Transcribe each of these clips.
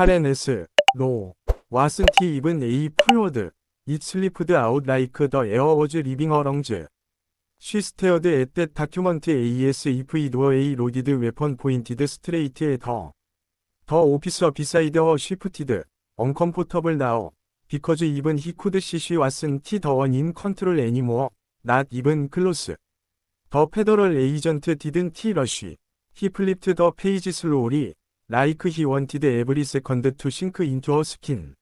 카렌 S. 노. 왓슨 티 입은 A. 풀워드. It slipped out like the air was leaving her lungs. She stared at that document as if it were a loaded weapon pointed straight at her. The officer beside her shifted. Uncomfortable now. Because even he could see she wasn't the one in control anymore. Not even close. The federal agent didn't rush. He flipped the page slowly. Like he wanted every second to sink into her skin.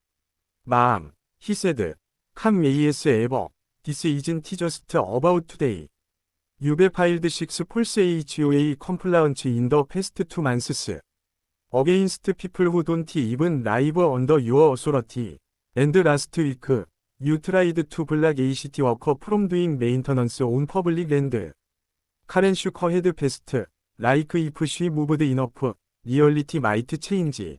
마음, he said, come yes ever, this isn't just about today. You've filed six false HOA compliance in the past two months. Against people who don't even live under your authority. And last week, you tried to block a city worker from doing maintenance on public land. Karen shook her head past, like if she moved enough. 리얼리티 마이트 체인지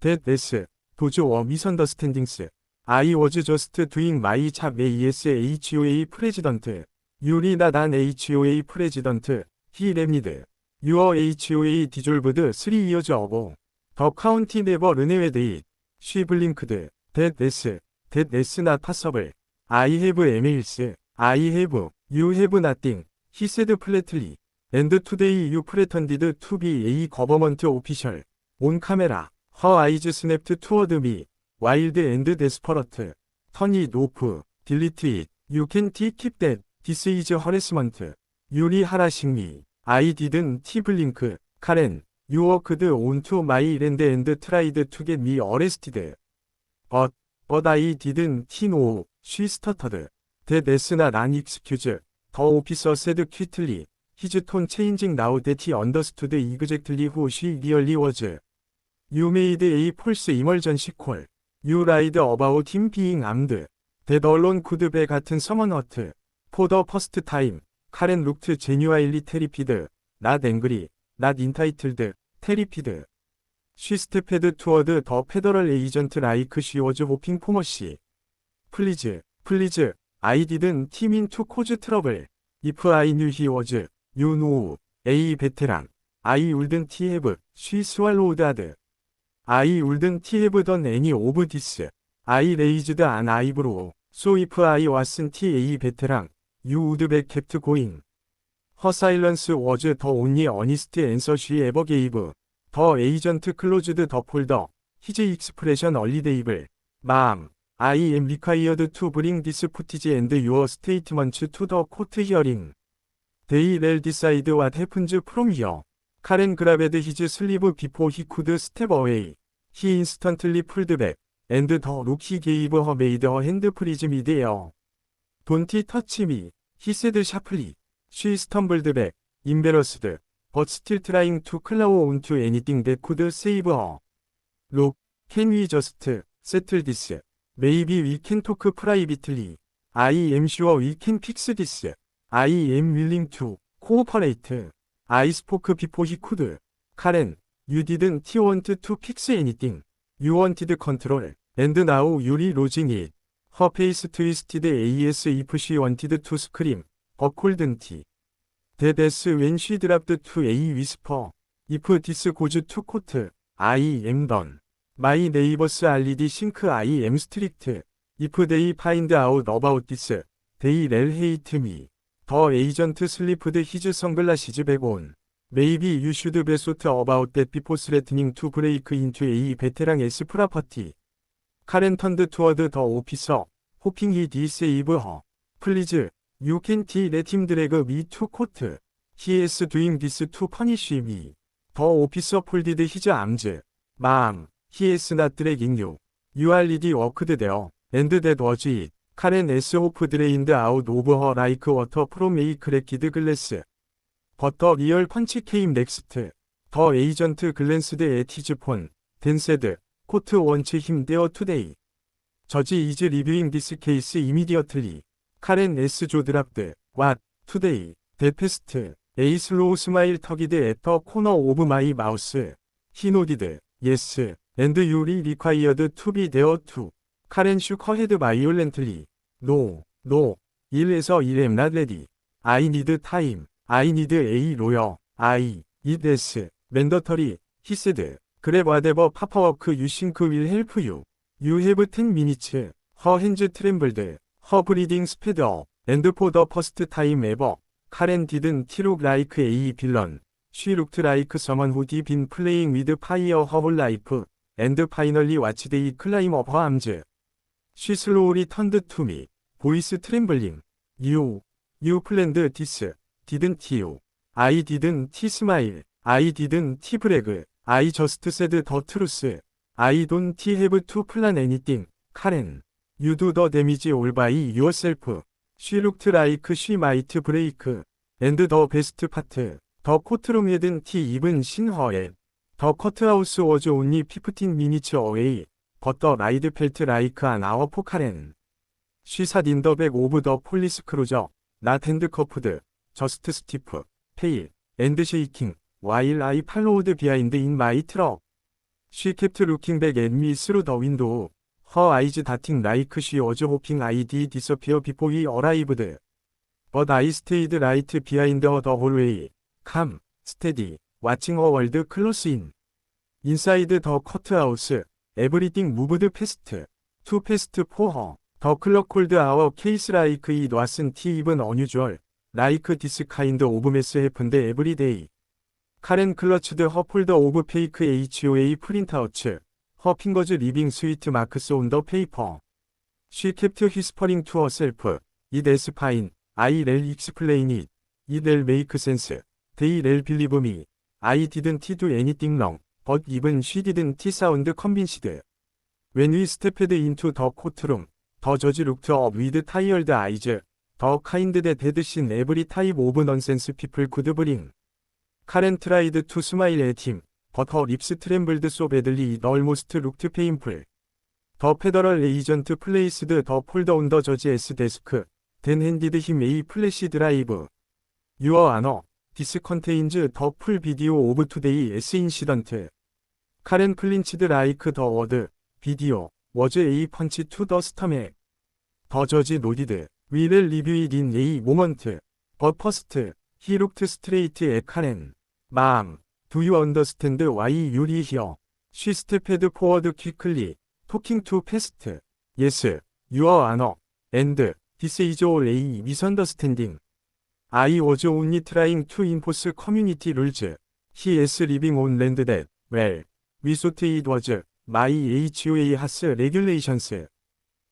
댓 S 도저 워 미선더스탠딩스 I was just doing my job as HOA 프레지던트 유리 나단 HOA 프레지던트 히 랩니드 유어 HOA 디졸브드 3 years ago 더 카운티 네버 르네웨데이 쉬블링크드 댓 S 댓 S not possible I have emails I have you have nothing he said flatly 엔드 투데이 유 프레턴디드 투비 에이 거버먼트 오피셜 온 카메라 허 아이즈 스냅트 투어드 미 와일드 엔드 데스퍼러트 턴이 노프 딜리트 잇 유캔티 킵댓 디스 이즈 허레스먼트 유리 하라식미 아이 디든 티블링크 카렌 유워크드 온투 마이 랜드 엔드 트라이드 투겟 미 어레스티드 엇 어다이 디든 티노 쉬스터터드 데데스나 난 익스큐즈 더 오피서 세드 퀴틀리 His tone changing now that he understood exactly who she really was. You made a false emergency call. You lied about him being armed. That alone could be 같은 someone hurt. For the first time, Karen looked genuinely terrified. Not angry, not entitled, terrified. She stepped toward the federal agent like she was hoping for mercy. Please, please, I didn't mean to cause trouble. If I knew he was, 유노우, A 베테랑, 아이 울든 티헤브, 쉬 스왈로우다드. 아이 울든 티헤브 던 애니 오브 디스, 아이 레이즈드 안 아이브로우, 소이프 아이 왓슨 티 A 베테랑, 유 우드백 캡트 고잉. 허 사일런스 워즈 더 온니 어니스트 앤서 쉬 에버 게이브, 더 에이전트 클로즈드 더 폴더, 히즈 익스프레션 얼리 데이블, 마음, I am required to bring this footage and your statements to the court hearing. They will decide what happens from here. Karen grabbed his sleeve before he could step away. He instantly pulled back. And the look he gave her made her hand freeze midair. Don't touch me, he said sharply. She stumbled back, embarrassed, but still trying to claw onto anything that could save her. Look, can we just settle this? Maybe we can talk privately. I am sure we can fix this. I am willing to cooperate. I spoke before he could. Karen, you didn't want to fix anything. You wanted control. And now you're losing it. Her face twisted as if she wanted to scream. But couldn't. That's when she dropped to a whisper. If this goes to court, I am done. My neighbors already think I am strict. If they find out about this, they'll hate me. 더 에이전트 슬리프드 히즈 선글라시즈 백온 메이비 유 슈드 베소트 어바웃 댓 비포 스레트닝 투 브레이크 인투 에이 베테랑 에스 프라퍼티 카렌턴드 투어드 더 오피서 호핑 히 디세이브 허 플리즈 유 캔티 레팀 드래그 미투 코트 히 에스 두잉 디스 투 퍼니쉬 미더 오피서 폴디드 히즈 암즈 마음 히 에스 나 드래깅 유 유알리디 워크드 데어 앤드 데댓 워즈 잇 카렌 에스 호프 드레인드 아웃 오브 허 라이크 워터 프롬 에이 크래키드 글래스 버터 리얼 펀치 케임 넥스트 더 에이전트 글랜스드 에티즈 폰 댄세드 코트 원치 힘데어 투데이 저지 이즈 리뷰잉 디스 케이스 이미디어틀리 카렌 에스 조드랍드 왓 투데이 데페스트 에이슬로우 스마일 터기드 애터 코너 오브 마이 마우스 히노디드 예스 앤드 유리 리콰이어드 투비 데어 투 카렌 슈커헤드 바이올렌틀리. 노, 노. 1에서 1M not ready. I need time. I need a lawyer. I need s. mandatory. He said. Grab whatever paperwork you think will help you. You have 10 minutes. Her hands trembled. Her breathing sped up. And for the first time ever. Karen didn't look like a villain. She looked like someone who'd been playing with fire her whole life. And finally watched they climb up her arms. 시슬로우리 턴드 투미, 보이스 트림블링 뉴, 뉴 플랜드 디스, 디든 티오, 아이 디든 티 스마일, 아이 디든 티 브레그, 아이 저스트 세드 더 트루스, 아이 돈티 헤브 투 플란 애니띵, 카렌, 유두 더 데미지 올바이 유어셀프, 쉬 룩트 라이크 쉬 마이트 브레이크, 앤드 더 베스트 파트, 더 코트룸 헤든 티 입은 신허엘, 더 커트하우스 워즈 온리 피프틴 미니츠 어웨이, 버터 라이드 펠트 라이크 안 아워 포카렌 쉬샷 인더백 오브 더 폴리스크루저 나텐드 커프드 저스트 스티프 페일 앤드 쉐이킹 와일 아이 팔로우드 비하인드 인 마이 트럭 She kept looking back at me through the window. Her eyes darting like she was hoping I'd disappear before he arrived. But I stayed right behind her the whole way. Calm, steady, watching her world close in. Inside the cutout house, 에브리띵 무브드 패스트 투 패스트 포허 더 클럭 콜드 아워 케이스 라이크 이 놨은 티 입은 어뉴주얼 라이크 디스 카인드 오브 메스 해픈데 에브리데이 카렌 클러츠드 허폴더 오브 페이크 HOA 프린트아우츠 허핑거즈 리빙 스위트 마크스 온더 페이퍼 She kept whispering to herself It is fine I'll explain it It'll make sense They'll believe me I didn't do anything wrong but even she didn't sound convinced. When we stepped into the courtroom, the judge looked up with tired eyes, the kind that had seen every type of nonsense people could bring. Karen tried to smile at him, but her lips trembled so badly it almost looked painful. The federal agent placed the folder on the judge's desk, then handed him a flash drive. Your honor, this contains the full video of today's incident. 카렌 클린치드 라이크 더 워드 비디오 워즈 에이 펀치 투더스터맥더 저지 노디드 위를 리뷰이 린 에이 모먼트 버 퍼스트 히 룩트 스트레이트 에 카렌 마음 두유 언더스탠드 와이 유리 히어 쉬스트 패드 포워드 퀵클리 토킹 투 패스트 예스 유어 아너 앤드 디스 이즈 올 에이 미선더스탠딩 아이 워즈 온니 트라잉 투 인포스 커뮤니티 룰즈 히 에스 리빙 온 랜드 u 웰 well, resort it was my HOA has regulations.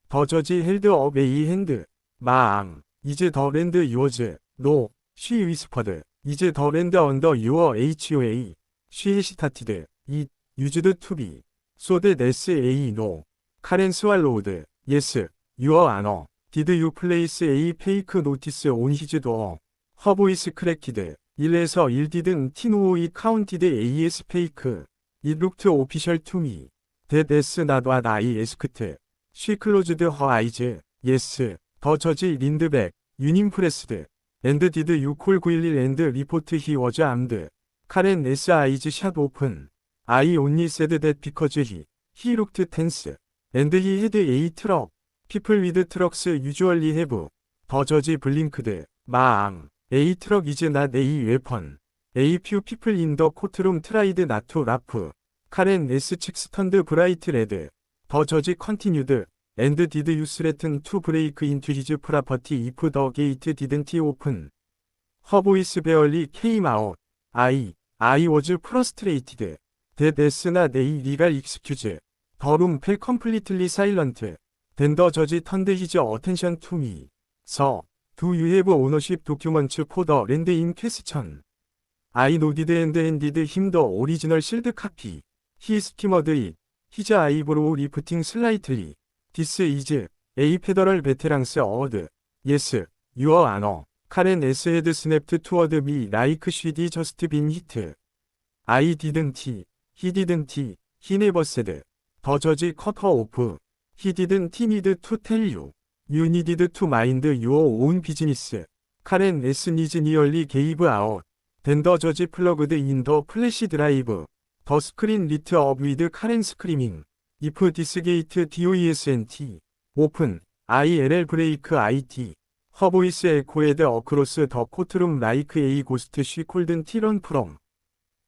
더 저지 held up a hand. 마암. 이제 더 랜드 yours. No. She whispered. 이제 더 랜드 under your HOA. She hesitated. It used to be. So that S.A. No. 카렌 스왈로우드. Yes. Your honor. Did you place a fake notice on his door? Her voice cracked. 1에서 1 didn't know it counted as fake. It looked official to me. That is not what I asked. She closed her eyes. Yes. The judge leaned back. Unimpressed. And did you call 911 and report he was armed? Karen S. eyes shot open. I only said that because he, he looked tense. And he had a truck. People with trucks usually have. The judge blinked. 마앙. A truck is not a weapon. A few people in the courtroom tried not to laugh. Karen S. Chickstand bright red. The judge continued. And did you threaten to break into his property if the gate didn't open? Her voice barely came out. I, I was frustrated. That is not a legal excuse. The room fell completely silent. Then the judge turned his attention to me. So, do you have ownership documents for the land in question? 아이 노디드 앤드 앤디드 힘더 오리지널 실드 카피 히 스키머드이 히즈 아이브로우 리프팅 슬라이틀리 디스 이즈 에이 페더럴 베테랑스 어워드 예스 유어 아너 카렌 에스 헤드 스냅트 투어드 미 라이크 쉬디 저스트 빈 히트 아이 디든티 히 디든티 히 네버 세드 더 저지 커터 오프 히 디든 티 니드 투 텔 유 유 니디드 투 마인드 유어 온 비즈니스 카렌 에스 니즈 니얼리 게이브 아웃 덴더 저지 플러그드 인더 플래시 드라이브 더 스크린 리트 업 위드 카렌 스크리밍 이프 디스게이트 DOESNT 오픈 ILL 브레이크 IT 허보이스 에코에드 어크로스 더 코트룸 라이크 에이 고스트 쉬 콜든 티런 프롬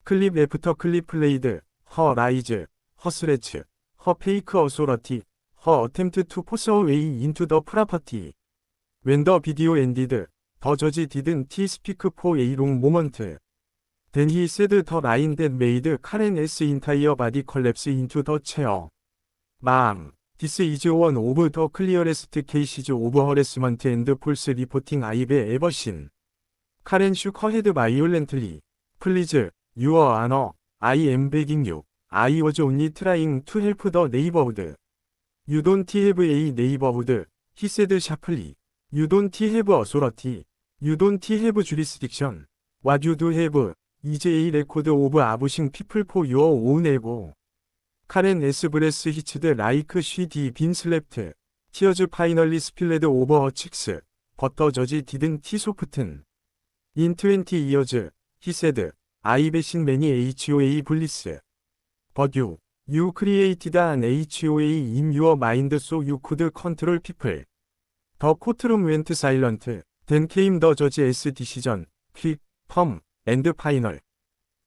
클립 애프터 클립 플레이드 허 라이즈 허 스레츠 허 페이크 어소러티 허 어템트 투 포스 어웨이 인투 더 프라퍼티 웬더 비디오 엔디드 더 저지 디든 티 스피크 포 에이롱 모먼트 덴히 세드 더 라인 댓 메이드 카렌 에스 인타이어 바디 컬랩스 인투 더 체어 마 디스 이즈 원 오브 더 클리어레스트 케이시즈 오브 허레스먼트 앤드 폴스 리포팅 아이베 에버신 카렌 슈커 헤드 바이올렌틀리 플리즈 유어 아너 아이 엠 베깅 유 아이 워즈 온리 트라잉 투 헬프 더 네이버후드 유돈티 헤브 에이 네이버후드 히세드 샤플리 유돈티 헤브 어소러티 You don't have jurisdiction. What you do have is a record of abusing people for your own ego. 카렌 에스브레스 히츠드 라이크 쉬디 빈 슬랩트 티어즈 파이널리 스필레드 오버 어 칙스 버터 저지 디든 티소프튼 인20 이어즈 히세드 아이베신 매니 HOA 블리스 버듀 You created an HOA in your mind so you could control people. The courtroom went silent. 덴케임 더 저지 에스 디시전, 퀵, 펌, 앤드 파이널.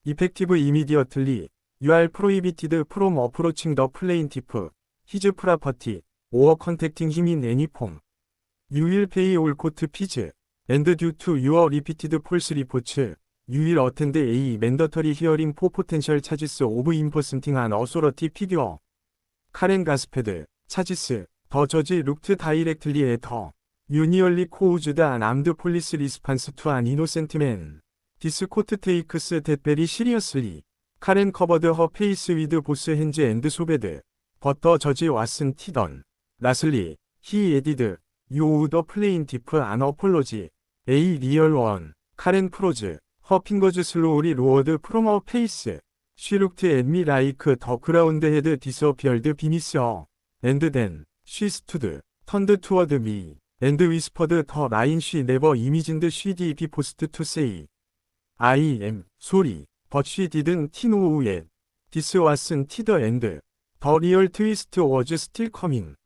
이펙티브 이미디어틀리, you are prohibited from approaching the plaintiff, his property, or contacting him in any form. You will pay all court fees, and due to your repeated false reports, you will attend a mandatory hearing for potential charges of imposting an authority figure. 카렌 가스페드, 차지스, 더 저지 룩트 다이렉틀리 에터. 유니얼리 코우즈다 남드 폴리스 리스판스 투안 이노센트맨 디스코트 테이크스 데베리 시리어스리 카렌 커버드 허 페이스 위드 보스 핸즈 앤드 소베드 버터 저지 왓슨 티던 라슬리 히 에디드 요우더 플레인 디프 안 어폴로지 에이 리얼 원 카렌 프로즈 허핑거즈 슬로우리 로워드 프로머 페이스 쉬룩트 앤미 라이크 더 그라운드 헤드 디서비얼드 비니스어 앤드 댄 쉬스투드 턴드 투어드 미 and whispered her line she never imagined she'd be forced to say. I am sorry, but she didn't know yet. This wasn't the end. The real twist was still coming.